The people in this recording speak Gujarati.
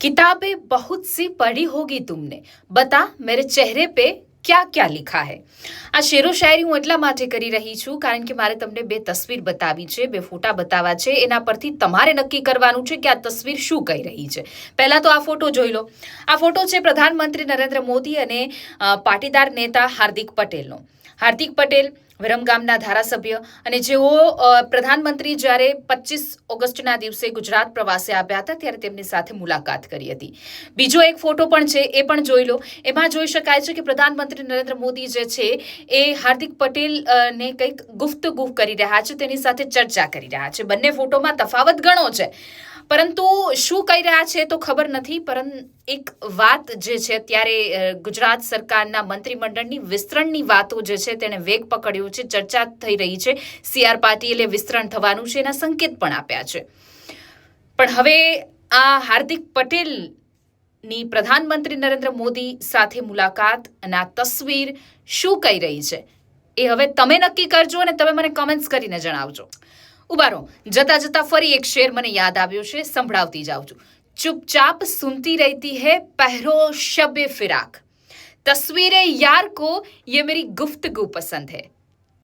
किताबें बहुत सी पढ़ी होगी तुमने बता मेरे चेहरे पे क्या क्या लिखા હે આ શેરો શાયરી હું એટલા માટે કરી રહી છું કારણ કે મારે તમને બે તસવીર બતાવી છે બે ફોટા બતાવવા છે એના પરથી તમારે નક્કી કરવાનું છે કે આ તસવીર શું કહી રહી છે પહેલા તો આ ફોટો જોઈ લો આ ફોટો છે પ્રધાનમંત્રી નરેન્દ્ર મોદી અને અ, પાટીદાર નેતા હાર્દિક પટેલનો હાર્દિક પટેલ વિરમગામના ધારાસભ્ય અને જેઓ પ્રધાનમંત્રી જ્યારે પચીસ ઓગસ્ટના દિવસે ગુજરાત પ્રવાસે આવ્યા હતા ત્યારે તેમની સાથે મુલાકાત કરી હતી. બીજો એક ફોટો પણ છે, એ પણ જોઈ લો. એમાં જોઈ શકાય છે કે પ્રધાનમંત્રી નરેન્દ્ર મોદી જે છે, એ હાર્દિક પટેલ ને કંઈક ગુફ્તગુફ કરી રહ્યા છે, તેની સાથે ચર્ચા કરી રહ્યા છે. બંને ફોટોમાં તફાવત ઘણો છે. પરંતુ શું કહી રહ્યા છે તો ખબર નથી પરંતુ એક વાત જે છે અત્યારે ગુજરાત સરકારના મંત્રીમંડળની વિસ્તરણની વાતો જે છે, તેણે વેગ પકડ્યો રહ્યો છે, ચર્ચા થઈ રહી છે. સીઆર પાટીલે વિસ્તરણ થવાનું છે, એના સંકેત પણ આપ્યા છે. પણ હવે આ હાર્દિક પટેલની પ્રધાનમંત્રી નરેન્દ્ર મોદી સાથે મુલાકાત અને આ તસવીર શું કહી રહી છે? એ હવે તમે નક્કી કરજો અને તમે મને કમેન્ટ્સ કરીને જણાવજો. ઉભારો, જતા જતા ફરી એક શેર મને યાદ આવ્યો છે, સંભળાવતી જાઉં છું. चुपचाप सुनती रहती है पहरो शब फिराक तस्वीरें यार को ये मेरी गुफ्तगु પસંદ है